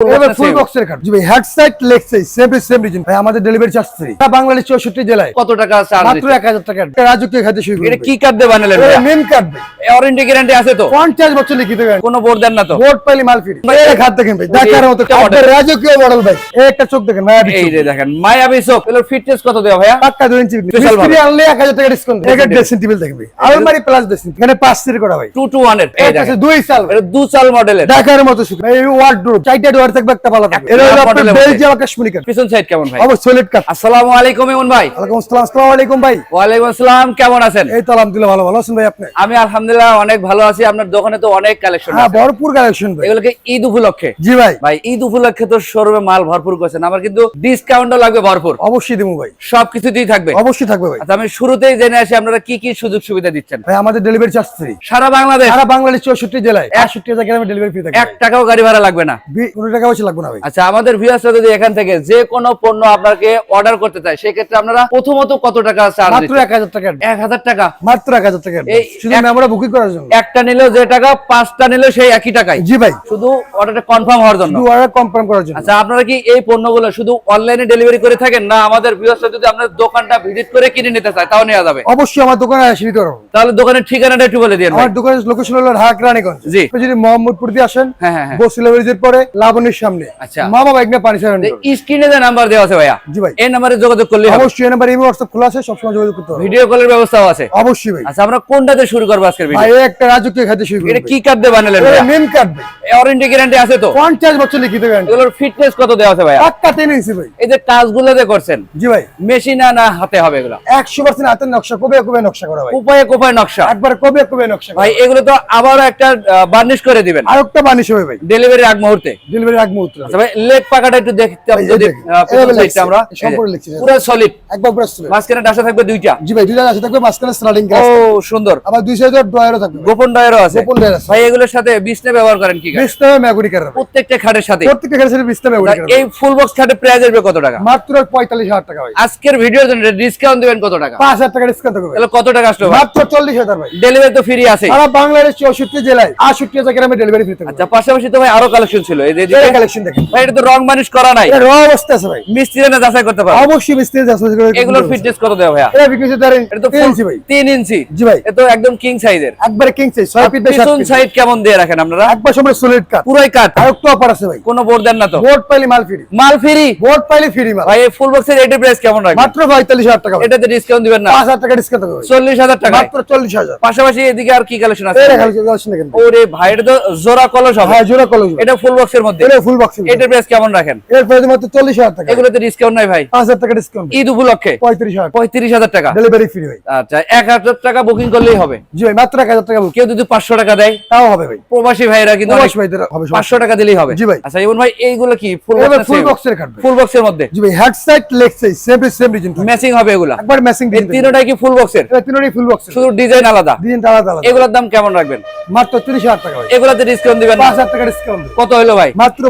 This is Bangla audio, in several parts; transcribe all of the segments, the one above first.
এবার ফুল বক্সের কার্ড জি ভাই head side leg size same same reason ভাই আমাদের ডেলিভারি চার্জ ফ্রি বাংলাদেশ চৌষট্টি জেলায়। কত টাকা চার্জ মাত্র এক হাজার টাকা। রাজকীয় খাদ্য শুরু এটা কি কার্ড দিয়ে বানালেন কার্ড ভাই। ওয়ারেন্টি গ্যারান্টি আছে তো? পঞ্চাশ বছর লিখিত গান কোনো বোর্ড দেন না তো? বোর্ড পাইলে মাল ফ্রি। এই খাত দেখেন ভাই দেখার মতো এটা রাজকীয় মডেল ভাই। একটা চোখ দেখেন মায়া এই যে দেখেন মায়াবী চোখ। ফিটনেস কত দেওয়া ভাইয়া? পাক্কা দুই ইঞ্চি Special ভাবে। আনলে এক হাজার টাকা ডিসকাউন্ট এক ড্রেসিং টেবিল দেখেন আলমারি প্লাস ড্রেসিং এখানে সিট করা ভাই। টু টু ওয়ানের। এই দেখেন। দুই সাল। এটা দু চাল মডেলের দেখার মতো সুখ। এই ওয়ার্ডরোব চারটা থাকবে একটা ভালো থাকবে। এর হলো আপনার বেলজিয়াম কাশ্মীরি কার্ড পিছন সাইড কেমন ভাই? অবশ্যই সলিড কার্ড আসসালামু আলাইকুম ইমন ভাই। ওয়ালাইকুম আসসালাম আসসালামু আলাইকুম ভাই। ওয়ালাইকুম আসসালাম কেমন আছেন? এই তো আলহামদুলিল্লাহ ভালো ভালো আছেন ভাই আপনি? আমি আলহামদুলিল্লাহ অনেক ভালো আছি আপনার দোকানে তো অনেক কালেকশন হ্যাঁ ভরপুর কালেকশন ভাই। এগুলোকে ঈদ উপলক্ষে? জি ভাই। ভাই ঈদ উপলক্ষে তো শোরুমে মাল ভরপুর করছেন আমার কিন্তু ডিসকাউন্টও লাগবে ভরপুর। অবশ্যই দেবো ভাই। সবকিছুতেই থাকবে? অবশ্যই থাকবে ভাই। আচ্ছা আমি শুরুতেই জেনে আসি আপনারা কি কি সুযোগ সুবিধা দিচ্ছেন? ভাই আমাদের ডেলিভারি চার্জ ফ্রি সারা বাংলাদেশ? সারা বাংলাদেশ চৌষট্টি জেলায়। একষট্টি হাজার গ্রামে ডেলিভারি ফ্রি থাকে এক টাকাও গাড়ি ভাড়া লাগবে না। টাকা পয়সা লাগবে না ভাই? আচ্ছা আমাদের ভিউয়ার্সরা যদি এখান থেকে যে কোনো পণ্য আপনাকে অর্ডার করতে চায় সেক্ষেত্রে আপনারা প্রথমত কত টাকা চার্জ মাত্র এক হাজার টাকা এক হাজার টাকা। মাত্র এক হাজার টাকা এই শুধু মেমোরা বুকিং করার জন্য। একটা নিলেও যে টাকা পাঁচটা নিলেও সেই একই টাকায়। জি ভাই। শুধু অর্ডারটা কনফার্ম হওয়ার জন্য। অর্ডার কনফার্ম করার জন্য। আচ্ছা আপনারা কি এই পণ্যগুলো শুধু অনলাইনে ডেলিভারি করে থাকেন? না আমাদের ভিউয়ার্সরা যদি আপনার দোকানটা ভিজিট করে কিনে নিতে চায় তাও নেওয়া যাবে। অবশ্যই আমার দোকানে এসে নিতে পারব। তাহলে দোকানের ঠিকানাটা একটু বলে দিন আমার দোকানের লোকেশন হলো ঢাকা রানীগঞ্জ। জি। যদি মোহাম্মদপুর দিয়ে আসেন হ্যাঁ, হ্যাঁ, হ্যাঁ। বসিলা ব্রিজের পরে সামনে। আচ্ছা। মামা বাইক না পানি সারান স্ক্রিনে যে নাম্বার দেওয়া আছে ভাইয়া জি ভাই। এই নাম্বারে যোগাযোগ করলে অবশ্যই এই নাম্বার এই হোয়াটসঅ্যাপ খোলা আছে সবসময় যোগাযোগ করতে হবে। ভিডিও কলের ব্যবস্থাও আছে। অবশ্যই ভাই। আচ্ছা আমরা কোনটাতে শুরু করব আজকের ভিডিও ভাই একটা রাজকীয় খাদ্য শুরু করব এটা কি কার্ড দিয়ে বানালেন ভাইয়া? মেন কার্ড ভাই। ওয়ারেন্টি গ্যারান্টি আছে তো? পঞ্চাশ বছর লিখিত গ্যারান্টি এগুলোর ফিটনেস কত দেওয়া আছে ভাইয়া? পাক্কা টেন ইঞ্চি ভাই। এই যে টাচগুলো যে করছেন জি ভাই। মেশিন না হাতে হবে এগুলো। একশো পার্সেন্ট হাতের নকশা কবে কবে নকশা করা ভাই। উপায়ে কোপায় নকশা। একবার কবে কবে নকশা ভাই এগুলো তো আবার একটা বার্নিশ করে দিবেন। আর একটা বানিশ হবে ভাই। ডেলিভারি আগ মুহূর্তে। ডেলিভারি আগ মুহূর্তে আচ্ছা ভাই লেগ পাকাটা একটু দেখতে যদি দেখেন, আহ, পিছন এভাবে সাইডটা লিখছি, আমরা সম্পূর্ণ লিখছি, পুরো সলিড একবার পুরো straight। মাঝখানে ডাসা থাকবে দুইটা। জি ভাই দুইটা আছে থাকবে মাঝখানে স্লাইডিং ও সুন্দর। আবার দুই সাইডে ড্রয়ারও থাকবে। গোপন ডয়ারও আছে। গোপন ড্রয়ার আছে। ভাই এগুলোর সাথে বিছনা ব্যবহার করেন কি বিশটা ম্যাগুনি কার প্রত্যেকটা খাটের সাথে। প্রত্যেকটা খেলে সেটা বিশটা ম্যাগুনি কার এই ফুল বক্স খাটে প্রাইস আসবে কত টাকা? মাত্র পঁয়তাল্লিশ হাজার টাকা ভাই। আজকের ভিডিওর জন্য ডিসকাউন্ট দিবেন কত টাকা? পাঁচ হাজার টাকা ডিসকাউন্ট থাকবে তাহলে কত টাকা আসলো মাত্র চল্লিশ হাজার ভাই। ডেলিভারি তো ফ্রি আছে। সারা বাংলাদেশ জেলায় আটষট্টি হাজার গ্রামে ডেলিভারি ফ্রি থাকবে আচ্ছা পাশাপাশি তো ভাই আরও কালেকশন ছিল। এই যে এই কালেকশন দেখেন। ভাই এটা তো রং মানিশ করা নাই। এটা র অবস্থা আছে ভাই। মিস্ত্রি না যাচাই করতে পারবে? অবশ্যই মিস্ত্রি আছে এগুলোর ফিটনেস কত দেওয়া ভাইয়া? এটা বিক্রি ধরেন এটা তো তিন ইঞ্চি ভাই। তিন ইঞ্চি জি ভাই। এ তো একদম কিং সাইজের একবারে কিং সাইজ ছয় ফিট বাই সাত ফিট সাইড কেমন দিয়ে রাখেন আপনারা? একবার সময় সলিড কাট পুরাই কাট আর একটু অফার আছে ভাই। কোনো বোর্ড দেন না তো। বোর্ড পাইলে মাল ফ্রি মাল ফ্রি বোর্ড পাইলে ফ্রি মাল। ভাই এই ফুল বক্সের এটার প্রাইস কেমন রাখবেন? মাত্র পঁয়তাল্লিশ হাজার টাকা এটাতে ডিসকাউন্ট দিবেন না। টাকা ডিসকাউন্ট মাত্র চল্লিশ হাজার। পাশাপাশি এদিকে আর কি কালেকশন আছে? ওরে ভাই এটা তো জোড়া কলস হবে। হ্যাঁ জোড়া কলেজ এটা ফুল বক্সের মধ্যে। এটা ফুল বক্স এটার প্রাইস কেমন রাখেন? এর প্রাইস মাত্র চল্লিশ হাজার টাকা। এগুলোতে ডিসকাউন্ট নাই ভাই। পাঁচ হাজার টাকা ডিসকাউন্ট ঈদ উপলক্ষে? পঁয়ত্রিশ হাজার। পঁয়ত্রিশ হাজার টাকা। ডেলিভারি ফ্রি ভাই। আচ্ছা এক হাজার টাকা বুকিং করলেই হবে। জি ভাই মাত্র এক হাজার টাকা কেউ যদি পাঁচশো টাকা দেয় তাও হবে ভাই। প্রবাসী ভাইরা কিন্তু প্রবাসী ভাইদের হবে সব। পাঁচশো টাকা দিলেই হবে। জি ভাই। আচ্ছা ইমন ভাই এইগুলো কি ফুল এবার ফুল বক্সের কাটবে ফুল বক্সের মধ্যে? জি ভাই head side leg size same same reason matching হবে এগুলা? একবার ম্যাচিং এই তিনটাই কি ফুল বক্সের এটা তিনটাই ফুল বক্স শুধু ডিজাইন আলাদা? দিন আলাদা আলাদা। এগুলোর দাম কেমন রাখবেন? মাত্র তিরিশ হাজার টাকা ভাই। এগুলাতে ডিসকাউন্ট দিবেন টাকা ডিসকাউন্ট কত হলো ভাই? মাত্র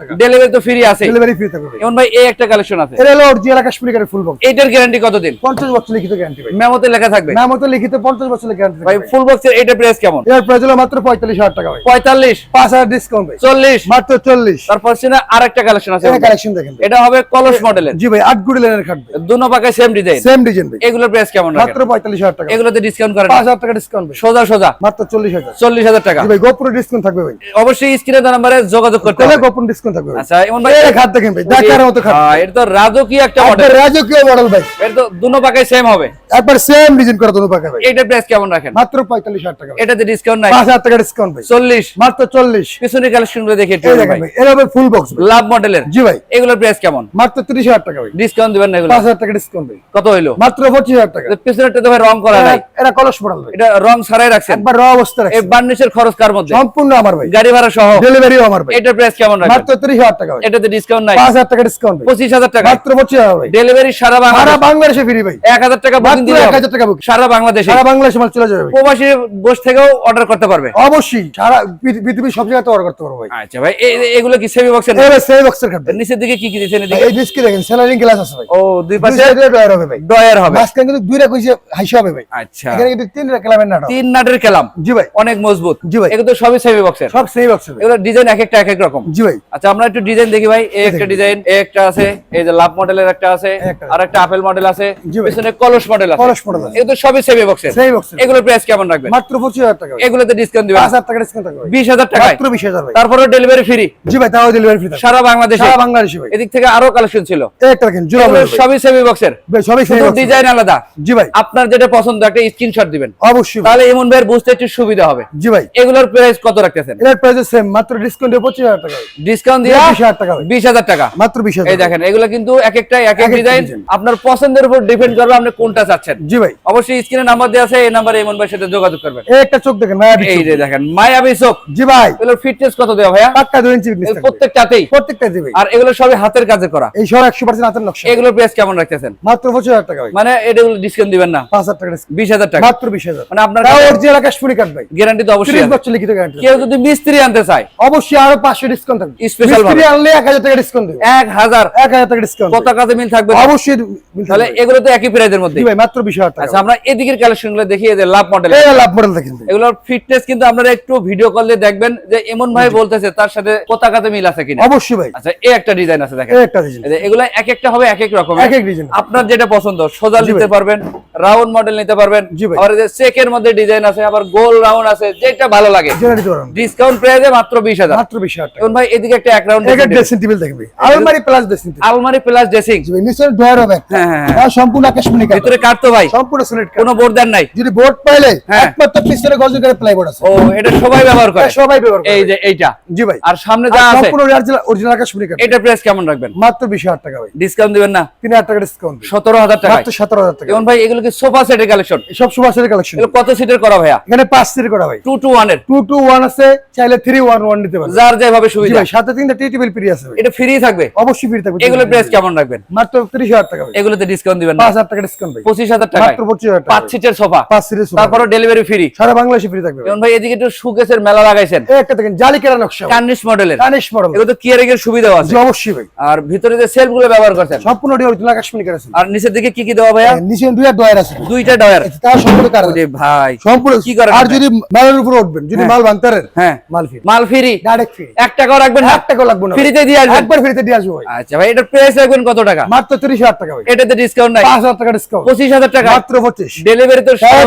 টাকা। ডেলিভারি তো ফ্রি আছে। ডেলিভারি ফ্রি থাকবে। ভাই এই একটা কালেকশন আছে। এটা হলো অরিজিনাল কাশ্মীরি কারের ফুল বক্স এইটার গ্যারান্টি কতদিন? পঞ্চাশ বছর লিখিত গ্যারান্টি ভাই। মেমোতে লেখা থাকবে? নাম লিখিত পঞ্চাশ বছরের গ্যারান্টি ভাই ফুল বক্সের এইটার প্রাইস কেমন? এর প্রাইস হলো মাত্র পঁয়তাল্লিশ হাজার টাকা ভাই। পঁয়তাল্লিশ? পাঁচ হাজার ডিসকাউন্ট ভাই। চল্লিশ? মাত্র চল্লিশ। তারপর সিনা আরেকটা কালেকশন আছে। এটা কালেকশন দেখেন এটা হবে কলস মডেলের জি ভাই আট গুড়ি লেনের খাট দুনো পাকে সেম ডিজাইন সেম ডিজাইন ভাই। এগুলোর প্রাইস কেমন মাত্র পঁয়তাল্লিশ হাজার টাকা। এগুলোতে ডিসকাউন্ট করেন টাকা ডিসকাউন্ট সোজা সোজা। মাত্র চল্লিশ হাজার। চল্লিশ হাজার টাকা। জি ভাই গোপুরে ডিসকাউন্ট থাকবে ভাই। অবশ্যই স্ক্রিনে নাম্বারে যোগাযোগ করতে হবে গোপন ডিসকাউন্ট থাকবে আচ্ছা এমন ভাই খাট দেখেন ভাই দেখার মতো খাট হ্যাঁ, এটা তো রাজকীয় একটা মডেল একবার রাজকীয় মডেল ভাই। এটা তো দুনো সেম হবে। একবার সেম ডিজাইন করা পাকা ভাই। প্রাইস কেমন রাখেন? মাত্র টাকা এটাতে ডিসকাউন্ট নাই? পাঁচ হাজার টাকা ডিসকাউন্ট ভাই। চল্লিশ। মাত্র চল্লিশ। পিছনের কালেকশনগুলো দেখে একটু ভাই। এর হবে ফুল বক্স লাভ মডেলের জি ভাই। এগুলোর প্রাইস কেমন? মাত্র তিরিশ হাজার টাকা ভাই। ডিসকাউন্ট দিবেন না এগুলো? পাঁচ হাজার টাকা ডিসকাউন্ট ভাই। কত হইল? মাত্র পঁচিশ হাজার টাকা। পিছনেরটা তো ভাই রং করা নাই। এটা কলস মডেল ভাই। এটা রং ছাড়াই রাখছেন? একবার র অবস্থা এই বার্নিশের খরচ কার মধ্যে? সম্পূর্ণ আমার ভাই। গাড়ি ভাড়া সহ? ডেলিভারিও আমার ভাই। এটার প্রাইস কেমন রাখেন মাত্র তিরিশ হাজার টাকা এটাতে ডিসকাউন্ট নাই। পাঁচ হাজার টাকা ডিসকাউন্ট ভাই। পঁচিশ হাজার টাকা। মাত্র পঁচিশ হাজার ভাই। ডেলিভারি সারা সারা বাংলাদেশে। ফ্রি ভাই। এক হাজার টাকা বুকিং দিলে এক হবে। হাজার টাকা বুক সারা বাংলাদেশে। সারা বাংলাদেশে মাল চলে যাবে প্রবাসী বসে থেকেও অর্ডার করতে পারবে। অবশ্যই। সারা পৃথিবীর সব জায়গাতে অর্ডার করতে পারব ভাই। আচ্ছা ভাই এই- এই- এগুলো কি সেমি বক্সের এবার সেই বক্সের খাট নিচের দিকে কি কি দিচ্ছেন এদিকে। এই ডিস্কি দেখেন স্যালারিং গ্লাস আছে ভাই। ও দুই পাশে হবে ভাই। ডয়ার হবে। মাঝখানে কিন্তু দুইটা কইছে হাইসা হবে ভাই। আচ্ছা। এখানে কিন্তু তিন নাটের কেলাম জি ভাই। অনেক মজবুত। জি ভাই। এগুলো তো সবই সেমি বক্সের সব সেই বক্সের এগুলো ডিজাইন এক একটা এক এক রকম। জি ভাই। আচ্ছা আমরা একটু ডিজাইন দেখি ভাই। এই একটা ডিজাইন এই একটা আছে এই যে লাভ মডেলের একটা আছে আর একটা আপেল মডেল আছে পিছনে কলস মডেল আছে। কলস আছে। এগুলো সবই বক্সের বক্স এগুলোর প্রাইস কেমন রাখবেন? মাত্র পঁচিশ হাজার টাকা এগুলোতে ডিসকাউন্ট দিবেন। পাঁচ হাজার টাকা ডিসকাউন্ট থাকবে ভাই। বিশ হাজার টাকায়? মাত্র বিশ হাজার ভাই। তারপরে ডেলিভারি ফ্রি জি ভাই তাও ডেলিভারি ফ্রি সারা বাংলাদেশে? সারা বাংলাদেশে ভাই। এদিক থেকে আরও কালেকশন ছিল। একটা দেখেন জোড়া ভাই। সবই সেমি বক্সের ভাই সবই ডিজাইন আলাদা। জি ভাই। আপনার যেটা পছন্দ একটা স্ক্রিনশট দিবেন। অবশ্যই তাহলে এমন ভাই বুঝতে একটু সুবিধা হবে। জি ভাই। এগুলোর প্রাইস কত রাখতেছেন? এটার প্রাইস সেম মাত্র ডিসকাউন্ট দিয়ে পঁচিশ হাজার টাকা। ভাই। ডিসকাউন্ট দিয়ে বিশ হাজার টাকা ভাই। বিশ হাজার টাকা। মাত্র বিশ হাজার এই দেখেন এগুলো কিন্তু এক একটা এক এক এক এক ডিজাইন আপনার পছন্দের উপর ডিপেন্ড করবে আপনি কোনটা চাচ্ছেন। জি ভাই। অবশ্যই স্ক্রিনে নাম্বার দেওয়া আছে এই নাম্বারে এমন ভাইয়ের সাথে যোগাযোগ করবেন। এই একটা চোখ দেখেন মায়াবী এই যে দেখেন মায়াবী চোখ। জি ভাই। এগুলোর ফিটনেস কত দেওয়া ভাইয়া? পাক্কা দুই ইঞ্চি thickness এগুলো প্রত্যেকটাতেই? ভাই। আর এগুলো সবই হাতের কাজে করা। এই সব একশো পার্সেন্ট হাতের নকশা। এগুলোর প্রাইস কেমন রাখতেছেন? মাত্র টাকা ভাই। মানে ডিসকাউন্ট দিবেন না। পাঁচ হাজার টাকা মাত্র মানে আপনার অরিজিনাল কাশ্মীরি ভাই। গ্যারান্টি তো অবশ্যই। বছর লিখিত গ্যারান্টি কেউ যদি মিস্ত্রি আনতে চায় অবশ্যই আরও পাঁচশো ডিসকাউন্ট থাকবে। Special ভাবে। আনলে এক হাজার টাকা ডিসকাউন্ট দেবে। এক হাজার। টাকা ডিসকাউন্ট কত কাজে মিল থাকবে? অবশ্যই তাহলে এগুলো তো একই প্রাইজের মধ্যে। ভাই মাত্র বিশ হাজার টাকা। আচ্ছা আমরা এদিকের কালেকশনগুলো যে লাভ মডেল এই লাভ মডেল দেখেন। ভাই। ফিটনেস কিন্তু আপনারা একটু ভিডিও কল দিয়ে দেখবেন যে এমন ভাই বলতেছে তার সাথে মিল আছে কিনা। অবশ্যই ভাই। আচ্ছা এই একটা ডিজাইন আছে দেখেন। একটা ডিজাইন এগুলো এক একটা হবে এক এক রকম এক এক ডিজাইন আপনার যেটা পছন্দ সোজা নিতে পারবেন রাউন্ড মডেল নিতে পারবেন। আবার যে চেকের মধ্যে ডিজাইন আছে আবার গোল রাউন্ড আছে যেটা ভালো লাগে। ডিসকাউন্ট প্রাইসে মাত্র বিশ হাজার। মাত্র বিশ হাজার টাকা। এখন ভাই এদিকে একটা এক রাউন্ড এক এক ড্রেসিং টেবিল দেখবে আলমারি প্লাস ড্রেসিং টেবিল আলমারি প্লাস ড্রেসিং জি হবে। হ্যাঁ, হ্যাঁ, হ্যাঁ। তাও সম্পূর্ণ আকাশমণি ভিতরে কাটতো ভাই। সম্পূর্ণ সলিড কোনো বোর্ড দেন নাই। যদি বোর্ড পাইলে হ্যাঁ। একমাত্র পিছনে গর্জন করে প্লাইবোর্ড আছে। ও এটা সবাই ব্যবহার করে। সবাই ব্যবহার করে। এই যে এইটা। জি ভাই। আর সামনে যা আছে। সম্পূর্ণ অরিজিনাল আকাশমণি এটা প্রাইস কেমন রাখবেন? মাত্র বিশ হাজার টাকা ভাই। ডিসকাউন্ট দিবেন না? তিন হাজার টাকা ডিসকাউন্ট সতেরো হাজার টাকা মাত্র সতেরো হাজার টাকা। যেমন ভাই এগুলো কি সোফা সেটের কালেকশন সব সুবাসের কালেকশন এগুলো কত সিটের করা ভাইয়া? এখানে পাঁচ সিট করা ভাই। টু টু ওয়ানের টু টু ওয়ান আছে চাইলে থ্রি ওয়ান ওয়ান নিতে পারবে যার যেভাবে সুবিধা। ভাই সাথে তিনটা টি টেবিল ফ্রি আছে এটা ফ্রি থাকবে। অবশ্যই ফ্রি থাকবে এগুলোর প্রাইস কেমন রাখবেন? মাত্র ত্রিশ হাজার টাকা এগুলোতে ডিসকাউন্ট দিবেন না। পাঁচ হাজার টাকা ডিসকাউন্ট ভাই। পঁচিশ হাজার টাকা মাত্র পঁচিশ হাজার টাকা পাঁচ সিটের সোফা পাঁচ সিরিজ তারপরে ডেলিভারি ফ্রি সারা বাংলাদেশে ফ্রি থাকবে ভাই। ভাই এদিকে একটু সুকেসের মেলা লাগাইছেন। একটা দেখেন জালি নকশা কার্নিশ মডেলের কানিশ মডেল এগুলো তো কিয়ারিং এর সুবিধাও আছে। অবশ্যই ভাই। আর ভিতরে যে সেলফগুলো ব্যবহার করছেন। সম্পূর্ণ অরিজিনাল কাশ্মীর কাঠ আছে। আর নিচের দিকে কি কি দেওয়া ভাইয়া? নিচে দুইটা ডয়ার আছে। দুইটা ডয়ার তার সম্পূর্ণ ভাই সম্পূর্ণ কি করেন আর যদি মালের উপর উঠবেন যদি হ্যাঁ। মাল ভাঙতারেন হ্যাঁ। মাল ফ্রি। মাল ফ্রি। Direct free. টাকাও রাখবেন না। এক লাগবে না ফ্রিতে দিয়ে আসবেন। একবার ফ্রিতে দিয়ে আসব আচ্ছা ভাই এটার প্রাইস রাখবেন কত টাকা? মাত্র তিরিশ হাজার টাকা ভাই। এটাতে ডিসকাউন্ট নাই। পাঁচ হাজার টাকা ডিসকাউন্ট পঁচিশ হাজার টাকা। মাত্র পঁচিশ। ডেলিভারি তো হ্যাঁ।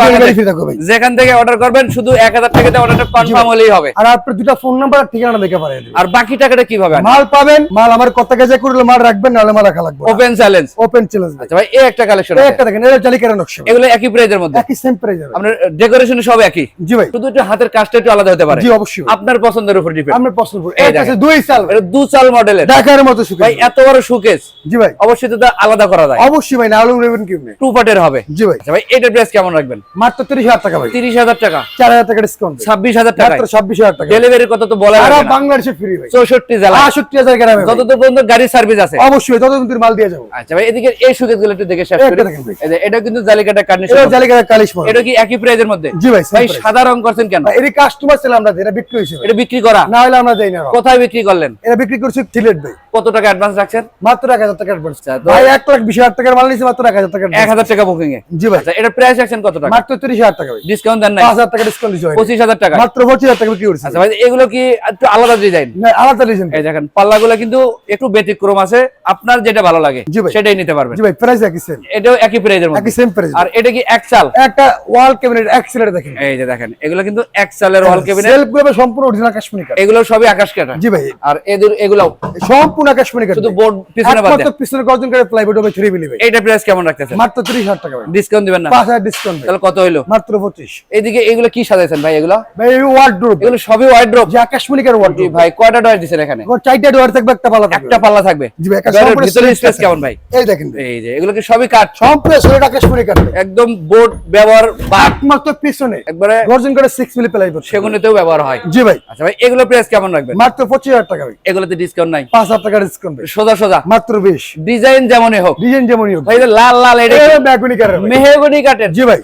যেখান থেকে অর্ডার করবেন শুধু এক হাজার টাকাতে অর্ডারটা কনফার্ম হলেই হবে। আর আপনার দুটা ফোন নাম্বার আর ঠিকানা দেখে পারে আর বাকি টাকাটা কীভাবে মাল পাবেন মাল আমার কত কেজি করলে মাল রাখবেন নাহলে মাল রাখা লাগবে ওপেন চ্যালেঞ্জ ওপেন চ্যালেঞ্জ আচ্ছা ভাই এই একটা কালেকশন এই একটা দেখেন এটা নকশা এগুলো একই প্রাইজের মধ্যে? একই সেম প্রাইস যাবে আপনার ডেকোরেশন সব একই? জি ভাই। শুধু একটু হাতের কাজটা একটু আলাদা হতে পারে। জি অবশ্যই। আপনার পছন্দের উপর ডিপেন্ড আমরা পছন্দ করি এই এক দেখেন। আছে দুই সাল এটা দু চাল মডেলের। ঢাকার মতো সুখে ভাই এত বড় সুকেস জি ভাই। অবশ্যই তো আলাদা করা যায়। অবশ্যই ভাই নাহলে নেবেন কি টু পার্টের হবে। জি ভাই। আচ্ছা ভাই এটার প্রাইস কেমন রাখবেন? মাত্র তিরিশ হাজার টাকা ভাই। তিরিশ হাজার টাকা। চার হাজার টাকা ডিসকাউন্ট ছাব্বিশ হাজার টাকা মাত্র ছাব্বিশ হাজার টাকা। ডেলিভারি কত তো বলা সারা বাংলাদেশে ফ্রি ভাই। চৌষট্টি জেলা। আষট্টি হাজার গ্রামে যতদূর পর্যন্ত গাড়ির সার্ভিস আছে। অবশ্যই ততদিন মাল দিয়ে যাব। আচ্ছা ভাই এদিকে এই সুকেসগুলো একটু দেখে শেষ করি। এটা কিন্তু জালিকাটা কার্নিশ এটা জালি কেরা এটা কি একই প্রাইজের মধ্যে? জি ভাই ভাই সাদা রং করছেন কেন? এর কাস্টমার ছিল আমরা এটা বিক্রি হয়েছে এটা বিক্রি করা? না হলে আমরা না কোথায় বিক্রি করলেন? এটা বিক্রি করছি সিলেট ভাই। কত টাকা অ্যাডভান্স রাখছেন? মাত্র এক হাজার টাকার পড়ছে আচ্ছা, ভাই এক লাখ বিশ হাজার টাকার মাল নিয়েছে মাত্র এক হাজার টাকার এক হাজার টাকা বুকিং এ জি ভাই। আচ্ছা এটা প্রাইস রাখছেন কত টাকা? মাত্র তিরিশ হাজার টাকা ভাই। ডিসকাউন্ট দেন নাই? পাঁচ হাজার টাকা ডিসকাউন্ট। পঁচিশ হাজার টাকা? মাত্র পঁচিশ হাজার টাকা বিক্রি করছে। আচ্ছা ভাই এগুলো কি একটু আলাদা ডিজাইন না, আলাদা রিজন এই দেখেন পাল্লাগুলো কিন্তু একটু ব্যতিক্রম আছে। আপনার যেটা ভালো লাগে সেটাই নিতে পারবেন। জি ভাই প্রাইস একই সেম এটাও একই প্রাইজের মধ্যে। একই সেম প্রাইস আর এটা কি এক চাল একটা ওয়াল ক্যাবিনেট এক্সেলেট দেখেন। এই যে দেখেন এগুলো কিন্তু এক চালের ওয়াল কেবিনেট সেলফগুলো সম্পূর্ণ অরিজিনাল কাশ্মীরি এগুলো সবই আকাশ কাটা জি ভাই। আর এদের এগুলো সম্পূর্ণ কাশ্মীরি কাঠ শুধু বোর্ড পিছনে বাদ একমাত্র পিছনে গর্জন করে প্লাইবোর্ড হবে থ্রি মিলি ভাই। প্রাইস কেমন রাখতেছেন? মাত্র তিরিশ হাজার টাকা ভাই। ডিসকাউন্ট দিবেন না? পাঁচ হাজার ডিসকাউন্ট তাহলে কত হইল? মাত্র পঁচিশ। এইদিকে এগুলো কি সাজাইছেন ভাই এগুলো? ভাই এই এগুলো সবই ওয়াইড্রোপ যে কাশ্মীরি কাঠ ওয়ার্ডরোব ভাই কয়টা ডয়ার দিছেন এখানে? চারটা ডোয়ার থাকবে একটা পালা থাকবে। একটা পাল্লা থাকবে। জি ভাই একটা ডয়ারের সম্পূর্ণ ভিতরে স্পেস কেমন ভাই? এই দেখেন এই যে এগুলো কি সবই কাঠ? সম্পূর্ণ ষোলোটা কাশ্মীরি কাঠ একদম বোর্ড ব্যবহার বা একমাত্র পিছনে। একবারে গর্জন করে মিলি প্লাইবোর্ড সেগুলোতেও ব্যবহার হয়। জি ভাই। আচ্ছা ভাই এগুলো প্রাইস কেমন রাখবেন? মাত্র পঁচিশ হাজার টাকা এগুলোতে ডিসকাউন্ট নাই। পাঁচ হাজার টাকা ডিসকাউন্ট সোজা সোজা। মাত্র বিশ। ডিজাইন যেমনই হোক। ডিজাইন যেমনই হোক। লাল লাল এটা এটা কাঠের। কাঠের। জি ভাই।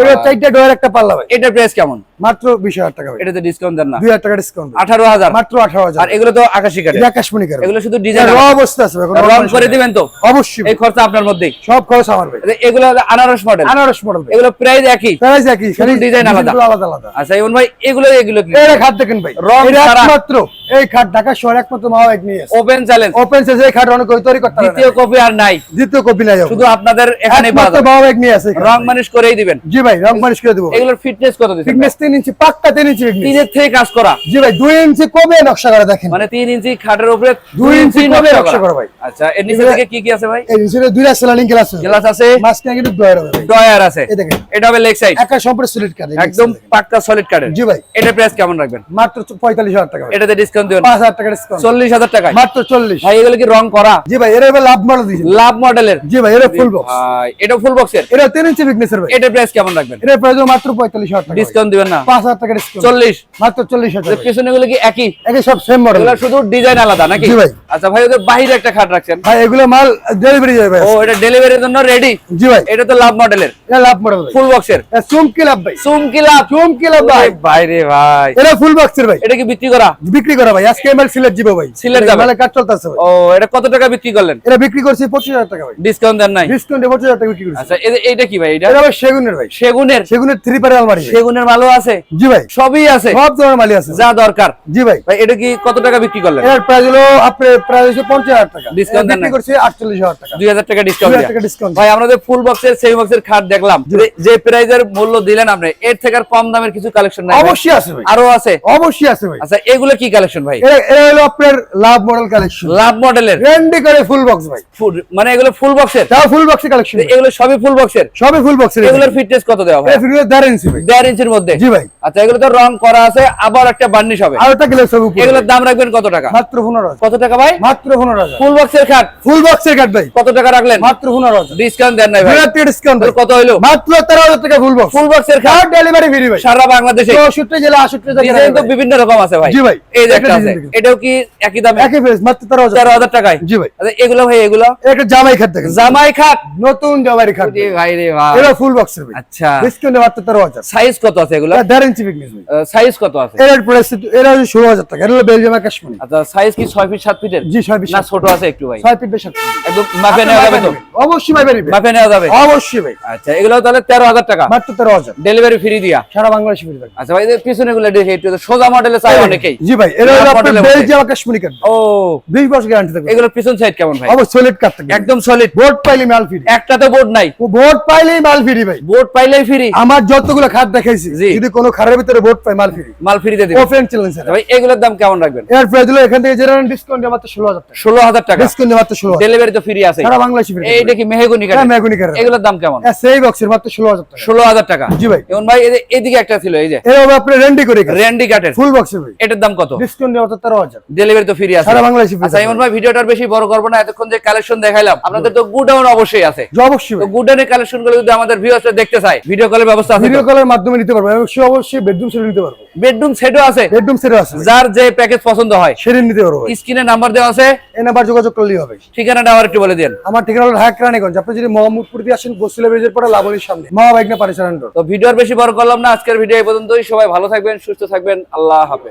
এটা চারটা ডোয়ার একটা পাল্লা ভাই। এটা প্রাইস কেমন? মাত্র বিশ হাজার টাকা এটাতে ডিসকাউন্ট দেন না। দুই হাজার টাকা ডিসকাউন্ট আঠারো হাজার। মাত্র আঠারো হাজার। আর এগুলো তো আকাশি কাঠের। এটা কাশ্মীরি কাঠ এগুলো শুধু ডিজাইন র অবস্থা আছে রং করে দিবেন তো? অবশ্যই। এই খরচা আপনার মধ্যেই। সব খরচ আমার ভাই। এগুলো আনারস মডেল আনারস মডেল এগুলো প্রাইস একই। প্রাইস একই design আলাদা। আলাদা আলাদা। আচ্ছা ইমন ভাই এগুলো এগুলো এটা খাত দেখেন ভাই। রং। একমাত্র এই খাট ঢাকা শহর একমাত্র এক নিয়ে ওপেন চ্যালেঞ্জ ওপেন সেজে এই খাট অনেক তৈরি করতে দ্বিতীয় কপি আর নাই। দ্বিতীয় কপি নাই শুধু আপনাদের এখানে পাওয়া যাবে। এক নিয়ে আছে রং মানিশ করেই দিবেন। জি ভাই রং করে দেবো। এগুলোর ফিটনেস কত ফিটনেস ইঞ্চি পাক্কা ইঞ্চি। তিনের থেকে কাজ করা। জি ভাই ইঞ্চি কমে নকশা করে দেখেন। মানে ইঞ্চি খাটের উপরে দুই ইঞ্চি কমে নকশা করা। ভাই। আচ্ছা এর নিচে থেকে কি কি আছে ভাই? এই নিচে দুইটা গ্লাস আছে। গ্লাস আছে। মাঝখানে কিন্তু ডয়ার হবে ডয়ার আছে। এই দেখেন। এটা হবে লেগ সাইড সম্পূর্ণ সলিড কাট একদম পাক্কা সলিড কাঠের জি ভাই। এটা প্রাইস কেমন রাখবেন? মাত্র পঁয়তাল্লিশ হাজার টাকা। এটাতে ডিসকাউন্ট দিবেন পাঁচ হাজার টাকা ডিসকাউন্ট চল্লিশ হাজার টাকায়। মাত্র চল্লিশ। ভাই এগুলো কি রং করা? জি ভাই এর এবার লাভ মডেল লাভ মডেলের জি ভাই এর ফুল বক্স এটা ফুল বক্সের এটা তিন ইঞ্চি ফিটনেসের ভাই। এটা প্রাইস কেমন রাখবেন? প্রাইস মাত্র পঁয়তাল্লিশ হাজার টাকা ডিসকাউন্ট দিবেন না? পাঁচ হাজার টাকা ডিসকাউন্ট চল্লিশ? মাত্র চল্লিশ হাজার ভাই। পিছনে গুলো কি একই? একে সব সেম মডেল এগুলো শুধু ডিজাইন আলাদা নাকি? জি ভাই। আচ্ছা ভাই ওদের বাইরে একটা খাট রাখছেন। ভাই এগুলো মাল ডেলিভারি যাবে ভাই। ও এটা ডেলিভারির জন্য রেডি জি ভাই। এটা তো লাভ মডেলের এটা লাভ মডেল ফুল বক্সের চুমকি লাভ ভাই। চুমকি লাভ চুমকি লাভ ভাই। ভাই রে ভাই। এটা ফুল বক্সের ভাই। এটা কি বিক্রি করা? বিক্রি করা ভাই আজকে এমএল সিলেট যাবে ভাই। সিলেট যাবে? মানে কাজ চলতেছে ও এটা কত টাকা বিক্রি করলেন? এটা বিক্রি করছি পঁচিশ হাজার টাকা ভাই। ডিসকাউন্ট দেন নাই? ডিসকাউন্টে পঁচিশ হাজার টাকা বিক্রি করছি। আচ্ছা এইটা কি ভাই এটা? এটা ভাই সেগুনের ভাই। সেগুনের? সেগুনের থ্রি পারে আলমারি সেগুনের ভালো আছে? জি ভাই। সবই আছে? সব ধরনের মালি আছে। যা দরকার। জি ভাই। ভাই এটা কি কত টাকা বিক্রি করলেন? এর প্রাইস হলো আপনার প্রাইস হচ্ছে পঞ্চাশ হাজার টাকা। Discount এটা দেন বিক্রি করছি আটচল্লিশ হাজার টাকা। দুই হাজার টাকা ডিসকাউন্ট 2000 টাকা discount। ভাই আমাদের ফুল বক্সের সেমি বক্সের খাট দেখলাম যে- যে প্রাইজের মূল্য দিলেন আপনি এর থেকে আর কম দামের কিছু কালেকশন নাই অবশ্যই আছে ভাই। আরও আছে? অবশ্যই আছে ভাই। আচ্ছা এগুলো কি কালেকশন ভাই। এটা এটা হলো আপনার লাভ মডেল কালেকশন লাভ মডেলের রেন্ডি করে ফুল বক্স ভাই। মানে এগুলো ফুল বক্সের তাও ফুল বক্সের কালেকশন এগুলো সবই ফুল বক্সের সবই ফুল বক্সের এগুলোর ফিটনেস কত দেওয়া ভাই? এটা ফিরে দেড় ইঞ্চি ভাই। দেড় ইঞ্চির মধ্যে? জি ভাই। আচ্ছা এগুলো তো রং করা আছে আবার একটা বার্নিশ হবে। আর একটা গেলে সব উপরে। এগুলোর দাম রাখবেন কত টাকা? মাত্র পনেরো হাজার। কত টাকা ভাই? মাত্র পনেরো হাজার। ফুল বক্সের খাট? ফুল বক্সের কাট ভাই। কত টাকা রাখলেন? মাত্র পনেরো হাজার। ডিসকাউন্ট দেন নাই ভাই। ডিসকাউন্ট কত হইল? মাত্র তেরো হাজার টাকা ফুল বক্স ফুল বক্সের খাট? ডেলিভারি ফ্রি ভাই। সারা বাংলাদেশে? চৌষট্টি জেলা আষট্টি ডিজাইন তো জায়গায় বিভিন্ন রকম আছে ভাই। জি ভাই। এই যে আছে। এটাও কি একই দামে? একই প্রাইস মাত্র তেরো হাজার। তেরো হাজার টাকায়? জি ভাই। আচ্ছা এগুলো ভাই এগুলো? একটা জামাই খাট দেখেন। জামাই খাট? নতুন জামাই খাট। ভাই রে ভাই। এটা ফুল বক্সের ভাই। আচ্ছা। ডিসকাউন্টে মাত্র তেরো হাজার। সাইজ কত আছে এগুলো? এটা দেড় ইঞ্চি ফিটনেস সাইজ কত আছে? এর প্রাইস এর হচ্ছে টাকা। এটা বেলজিয়াম কাশ্মীরি আচ্ছা সাইজ কি ছয় ফিট সাত ফিটের জি ছয় পিস না ছোট আছে একটু ভাই। ছয় ফিট বেশ আছে। একদম মাপে নেওয়া যাবে তো? অবশ্যই ভাই বেরিয়ে মাপে নেওয়া যাবে? অবশ্যই ভাই। আচ্ছা এগুলো তাহলে তেরো হাজার টাকা। মাত্র ডেলিভারি ফ্রি দিয়া। সারা বাংলাদেশে ফিরে আচ্ছা ভাই পিছনে গুলো দেখে একটু সোজা মডেলে চাই অনেকেই। জি ভাই এর। বেলজিয়াম কাশ্মীরি কাট ও। বিশ বছর গ্যারান্টি থাকবে। এগুলোর পিছন সাইড কেমন ভাই? অবশ্যই সলিড কাট থাকবে। একদম সলিড ভোট পাইলে মাল ফ্রি একটা তো বোর্ড নাই। ও ভোট মাল ফ্রি ভাই। বোর্ড পাইলেই ফ্রি আমার যতগুলো খাট দেখাইছি যদি কোনো খাটের ভিতরে ভোট পাই মাল ফ্রি মাল ফ্রিতে দিবেন ওপেন চ্যালেঞ্জ ভাই এগুলোর দাম কেমন রাখবেন? এর প্রাইস হলো এখান থেকে জেনারেল ডিসকাউন্ট মাত্র ষোলো হাজার টাকা। ষোলো হাজার টাকা। ডিসকাউন্ট মাত্র ষোলো হাজার ডেলিভারি তো ফ্রি আছে সারা বাংলাদেশে ফ্রি এইটা কি মেহেগুনি কাঠ হ্যাঁ মেগুনি কাট এগুলোর দাম কেমন? সেই বক্সের মাত্র ষোলো হাজার টাকা। ষোলো হাজার টাকা। জি ভাই। এবং ভাই এদিকে একটা ছিল এই যে। এরকম আপনি রেন্ডি করে র্যান্ডি কাঠের ফুল বক্সের ভাই। এটার দাম কত? ডিসকাউন্ট মাত্র তেরো হাজার। ডেলিভারি তো ফ্রি আছে। সারা বাংলাদেশে আচ্ছা এমন ভাই ভিডিওটার বেশি বড় করব না এতক্ষণ যে কালেকশন দেখাইলাম আপনাদের তো গুডাউন অবশ্যই আছে। অবশ্যই। গুডাউনের কালেকশনগুলো যদি আমাদের ভিউয়ার্সরা দেখতে চায় ভিডিও কলের ব্যবস্থা আছে ভিডিও কলের মাধ্যমে নিতে পারব অবশ্যই অবশ্যই বেডরুম সেট নিতে পারব। বেডরুম সেটও আছে। বেডরুম সেটও আছে। যার যে প্যাকেজ পছন্দ হয় সেটা নিতে পারব। স্ক্রিনে নাম্বার দেওয়া আছে। এই নাম্বার যোগাযোগ করলেই হবে। ঠিকানাটা আবার একটু বলে দেন। আমার ঠিকানা হলো ঢাকা রানীগঞ্জ। আপনি যদি মোহাম্মদপুর দিয়ে আসেন ব্রিজের পরে লাবণীর সামনে। মা বাইক না পারিসারান তো ভিডিওর বেশি বড় করলাম না আজকের ভিডিও এই পর্যন্তই। সবাই ভালো থাকবেন সুস্থ থাকবেন। আল্লাহ হাফেজ।